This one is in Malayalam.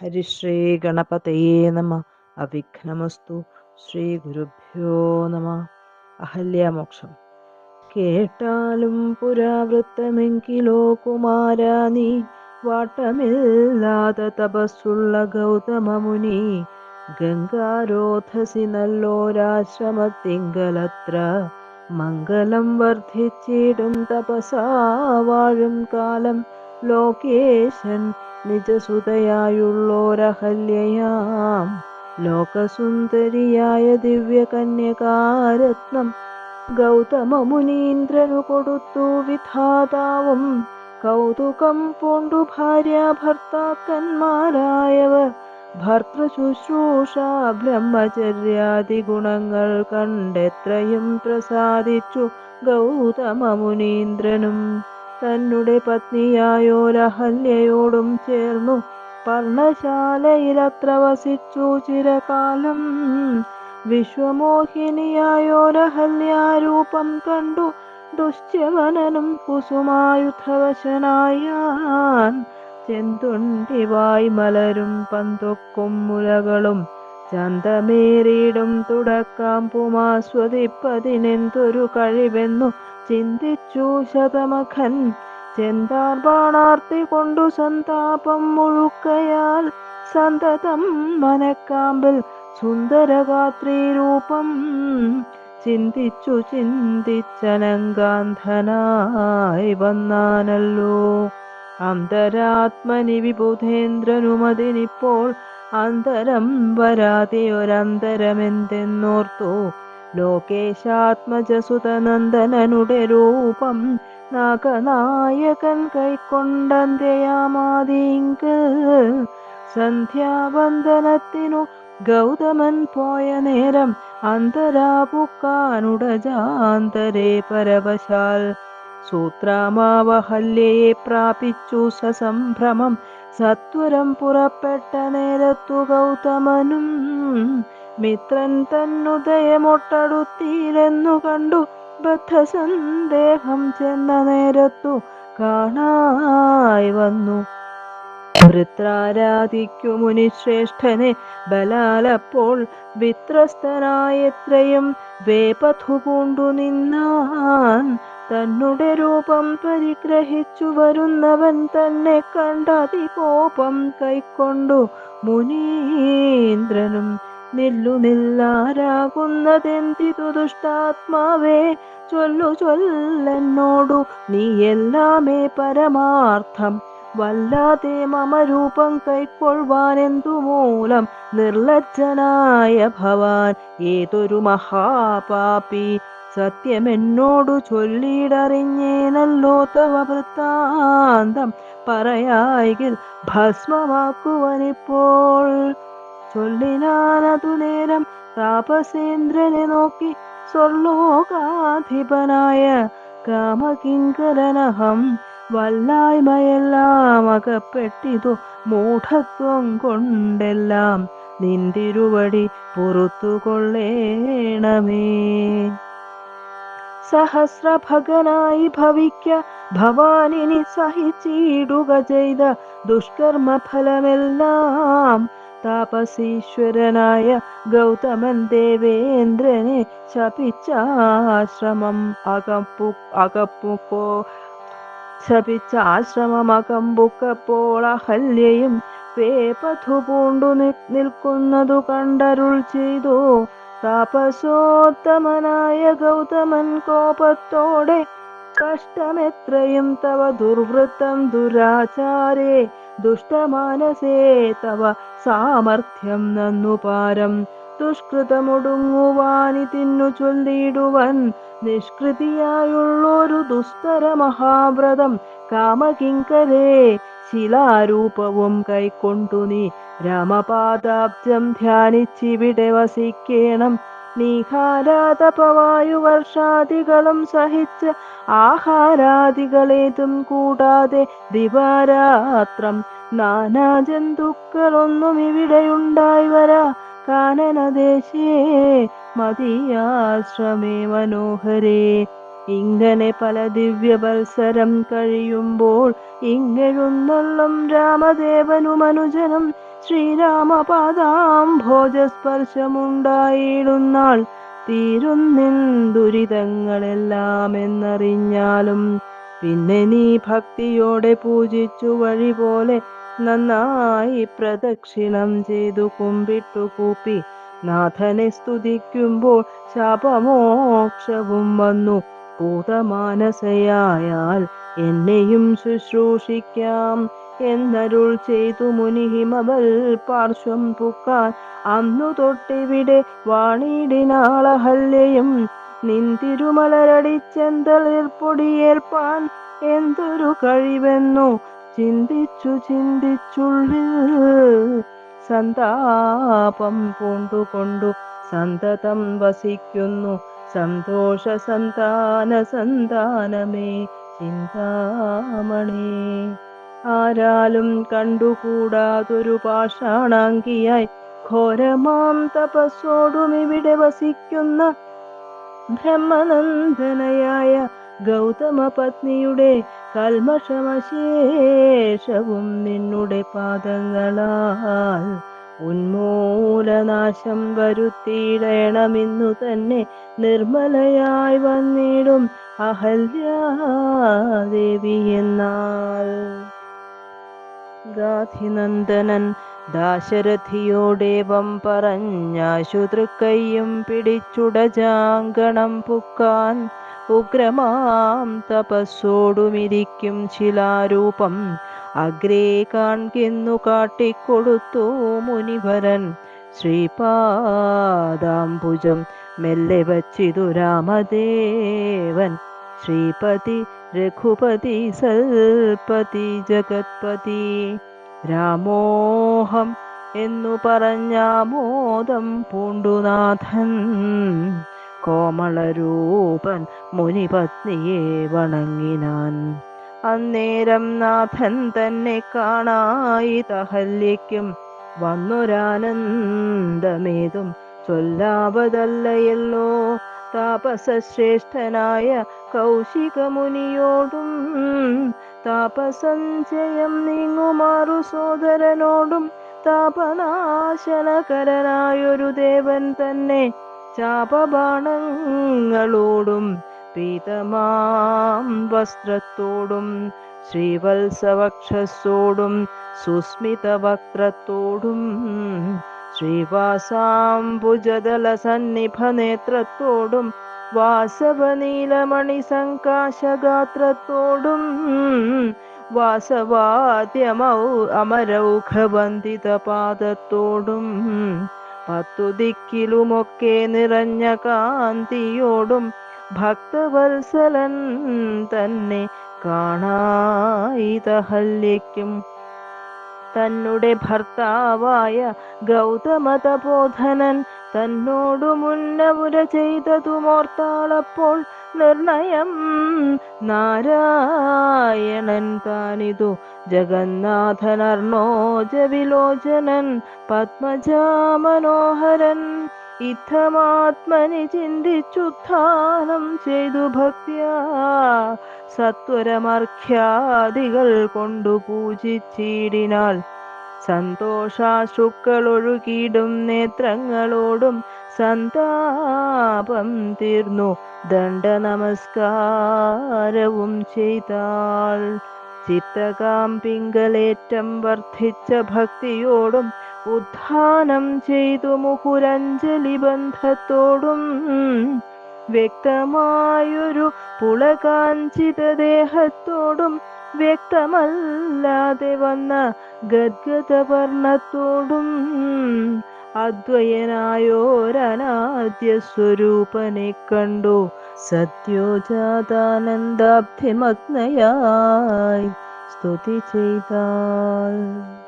ഹരിശ്രീ ഗണപതയേ നമ അവിഘ്നമസ്തു ശ്രീ ഗുരുഭ്യോ നമ അഹല്യമോക്ഷം കേട്ടാലും പുരാവൃത്തമെങ്കിലോ കുമാര നീ വാട്ടമില്ലാതെ തപസ്സുള്ള ഗൗതമ മുനി ഗംഗാരോധസി നല്ലോരാശ്രമത്തിങ്കലത്ര മംഗളം വർദ്ധിച്ചിടും തപസാ വാഴും കാലം ലോകേശൻ നിജസുതയായുള്ളോരഹല്യയാം ലോകസുന്ദരിയായ ദിവ്യകന്യകാരത്നം ഗൗതമ മുനീന്ദ്രനു കൊടുത്തു വിധാതാവും. കൗതുകം പൂണ്ടു ഭാര്യ ഭർത്താക്കന്മാരായവർ. ഭർത്തൃശുശ്രൂഷ ബ്രഹ്മചര്യാദി ഗുണങ്ങൾ കണ്ടെത്രയും പ്രസാദിച്ചു ഗൗതമ മുനീന്ദ്രനും തന്നെ പത്നിയായോരഹല്യയോടും ചേർന്നു. പർണശാലയിലത്ര വസിച്ചു ചിരകാലം വിശ്വമോഹിനിയായോരഹല്യാരൂപം കണ്ടു. ദുശ്ചവനനും കുസുമായുധവശനായാൻ ചെന്തുണ്ടിവായി മലരും പന്തൊക്കും മുലകളും ചന്തമേറിയിടും തുടക്കാം. പുമാസ്വദിപ്പതിനെന്തൊരു കഴിവെന്നു ചിന്തിച്ചു ശതമഖൻ. ചെന്താർ ബാണാർത്തി കൊണ്ടു സന്താപം മുഴുക്കയാൽ. സന്തതം മനക്കാമ്പിൽ സുന്ദരഗാത്രി രൂപം. ചിന്തിച്ചു ചിന്തിച്ചനങ്കാന്ധനായി വന്നാനല്ലോ. അന്തരാത്മനി വിബുധേന്ദ്രനുമതിനിപ്പോൾ. അന്തരം വരാതെ ഒരന്തരമെന്തെന്നോർത്തു. ലോകേശാത്മജസുതനന്ദനനുടെ രൂപം നാഗനായകൻ കൈക്കൊണ്ടന്ത്യയാമാതീങ്ക്. സന്ധ്യാവന്ദനത്തിനു ഗൗതമൻ പോയ നേരം അന്തരാപുക്കാനുടജാന്തരേ പരവശാൽ. സൂത്രാമാവഹല്യയെ പ്രാപിച്ചു സസംഭ്രമം. സത്വരം പുറപ്പെട്ട നേരത്തു ഗൗതമനും മിത്രൻ തന്നുദയമൊട്ടടുത്തിയിലെന്നു കണ്ടു. ബദ്ധസന്ദേഹം ചെന്ന നേരത്തു കാണായി വന്നു. വൃത്രാരാധിക്കു മുനിശ്രേഷ്ഠനെ ബലാലപ്പോൾ വിത്രസ്തനായത്രയും വേപഥു കൊണ്ടു നിന്നാൻ തന്നുടെ രൂപം പരിഗ്രഹിച്ചു വരുന്നവൻ തന്നെ കണ്ടതി കോപം കൈക്കൊണ്ടു മുനീന്ദ്രനും നില്ലു നില്ലാരാകുന്നതെന്തിതു ദുഷ്ടാത്മാവേ? ചൊല്ലു ചൊല്ലെന്നോടു നീ എല്ലാമേ പരമാർത്ഥം. വല്ലാതെ മമരൂപം കൈക്കൊള്ളുവാനെന്തു മൂലം നിർലജ്ജനായ ഭവാൻ ഏതൊരു മഹാപാപി സത്യമെന്നോടു ചൊല്ലിയിടറിഞ്ഞേനല്ലോ തവ വൃത്താന്തം. പറയായെങ്കിൽ ഭസ്മമാക്കുവനിപ്പോൾ ചൊല്ലിനാനതു നേരം താപസേന്ദ്രനെ നോക്കി സ്വർലോകാധിപനായ കാമകിങ്കരനഹം വല്ലായ്മയെല്ലാം അകപ്പെട്ടിതു മൂഢത്വം കൊണ്ടെല്ലാം നിന്തിരുവടി പൊറത്തുകൊള്ളേണമേ. സഹസ്രഭകനായി ഭവിക്ക ഭവാനിനി സഹിച്ചിടുക ചെയ്ത ദുഷ്കർമ്മ ഫലമെല്ലാം താപസീശ്വരനായ ഗൗതമൻ ദേവേന്ദ്രനെ ശപിച്ചാശ്രമം അകപ്പു അകപ്പുക്കോ ശപിച്ചാശ്രമമകമ്പുക്കപ്പോൾ അഹല്യയും പേപഥു പൂണ്ടു നിൽക്കുന്നതു കണ്ടരുൾ ചെയ്തു. താപസോത്തമനായ ഗൗതമൻ കോപത്തോടെ കഷ്ടമെത്രയും തവ ദുർവൃത്തം ദുരാചാരേ ദുഷ്ടമാനസേ തവ സാമർഥ്യം നന്നു പാരം. ദുഷ്കൃതമൊടുങ്ങുവാനി തിന്നു ചൊല്ലിയിടുവൻ. നിഷ്കൃതിയായുള്ളൊരു ദുസ്തര മഹാവ്രതം. കാമകിങ്കരേ ശിലാരൂപവും കൈക്കൊണ്ടു നീ. രാമപാദാബ്ജം ധ്യാനിച്ചിവിടെ വസിക്കേണം. നീഹാരാതപവായു വർഷാദികളും സഹിച്ച് ആഹാരാദികളേതും കൂടാതെ ദിവാരാത്രം നാനാ ജന്തുക്കളൊന്നും ഇവിടെയുണ്ടായി വരാ. കാനനദേശേ മതിയാശ്രമേ മനോഹരേ. ഇങ്ങനെ പല ദിവ്യവത്സരം കഴിയുമ്പോൾ ഇങ്ങെഴുന്നള്ളും രാമദേവനു മനുജനം ശ്രീരാമപാദാം ഭോജസ്പർശമുണ്ടായിടുന്നാൾ തീരുന്നിൻ ദുരിതങ്ങളെല്ലാം എന്നറിഞ്ഞാലും പിന്നെ നീ ഭക്തിയോടെ പൂജിച്ചു വഴി പോലെ നന്നായി പ്രദക്ഷിണം ചെയ്തു കുമ്പിട്ടു കൂപ്പി. നാഥനെ സ്തുതിക്കുമ്പോൾ ശാപമോക്ഷവും വന്നു. ഭൂതമാനസയായാൽ എന്നെയും ശുശ്രൂഷിക്കാം എന്നരുൾ ചെയ്തു മുനി ഹിമവൽ പാർശ്വം പുക്കാൻ. അന്നു തൊട്ടിവിടെ വാണിടിനാളഹല്യയും നിന്തിരുമലരടിച്ചെന്തളിർപ്പൊടിയേൽപ്പാൻ എന്തൊരു കഴിവെന്നു ചിന്തിച്ചു ചിന്തിച്ചുള്ളിൽ സന്താപം പൂണ്ടുകൊണ്ടു സന്തതം വസിക്കുന്നു. സന്തോഷ സന്താന സന്താനമേ ചിന്താമണി. ആരാലും കണ്ടുകൂടാതൊരു പാഷാണാങ്കിയായി ഘോരമാം തപസ്സോടും ഇവിടെ വസിക്കുന്ന ബ്രഹ്മനന്ദനയായ ഗൗതമ പത്നിയുടെ കൽമഷമശേഷവും നിന്നുടെ പാദങ്ങളാൽ ഉന്മൂലനാശം വരുത്തിയിടണമെന്നു തന്നെ നിർമ്മലയായി വന്നിടും അഹല്യാദേവി എന്നാൽ. ഗാധിനന്ദനൻ ദാശരഥിയോടേവം പറഞ്ഞാശുതൃക്കയ്യും പിടിച്ചുടജാങ്കണം പുക്കാൻ ഉഗ്രമാം തപസ്സോടുമിരിക്കും ശിലാരൂപം. അഗ്രേ കാൺകെന്നു കാട്ടിക്കൊടുത്തു മുനിവരൻ. ശ്രീപാദാംബുജം മെല്ലെ വച്ചിതു രാമദേവൻ. ശ്രീപതി രഘുപതി സൽപതി ജഗത്പതി. രാമോഹം എന്നു പറഞ്ഞാമോദം പൂണ്ടുനാഥൻ. കോമളരൂപൻ മുനിപത്നിയെ വണങ്ങിനാൻ. അന്നേരം നാഥൻ തന്നെ കാണായി തഹല്യയ്ക്കും വന്നൊരാനന്ദമേതും ചൊല്ലാവതല്ലയല്ലോ. താപസശ്രേഷ്ഠനായ കൗശികമുനിയോടും താപസഞ്ചയം നീങ്ങുമാറു സോദരനോടും താപനാശനകരനായൊരു ദേവൻ തന്നെ ചാപബാണങ്ങളോടും പീതമാം വസ്ത്രത്തോടും ശ്രീവത്സവക്ഷസോടും സുസ്മിത വക്രത്തോടും ശ്രീവാസാംബുജദല സന്നിഭ നേത്രത്തോടും വാസവനീലമണി സങ്കാശഗാത്രത്തോടും വാസവാദ്യമൗ അമരൗഖബന്ധിത പാദത്തോടും പത്തു ദിക്കിലുമൊക്കെ നിറഞ്ഞ കാന്തിയോടും ഭക്തവത്സലൻ തന്നെ കാണായിതഹല്യക്കും തന്നുടെ ഭർത്താവായ ഗൗതമതബോധനൻ തന്നോടു മുന്നമുര ചെയ്തതുമോർത്താളപ്പോൾ നിർണയം നാരായണൻ താനിതു ജഗന്നാഥനർണോജ വിലോചനൻ പത്മജാമനോഹരൻ ഇത്തമാത്മനി ചിന്തിച്ചുത്ഥാനം ചെയ്തു ഭക്തിയാ. സത്വരമർഖ്യാദികൾ കൊണ്ടു പൂജിച്ചിടിനാൽ സന്തോഷാശുക്കൾ ഒഴുകിയിടും നേത്രങ്ങളോടും സന്താപം തീർന്നു. ദണ്ഡ നമസ്കാരവും ചെയ്താൽ ചിത്തകാം പിങ്കലേറ്റം വർദ്ധിച്ച ഭക്തിയോടും ഉദ്ധാനം ചെയ്തു മുഹുരഞ്ജലി ബന്ധത്തോടും വ്യക്തമായൊരു പുളകാഞ്ചിത ദേഹത്തോടും വ്യക്തമല്ലാതെ വന്ന ഗദ്ഗതവർണത്തോടും അദ്വയനായോരനാദ്യ സ്വരൂപനെ കണ്ടു. സത്യോജാതാനന്ദാബ്ധിമഗ്നയായി സ്തുതി ചെയ്താൾ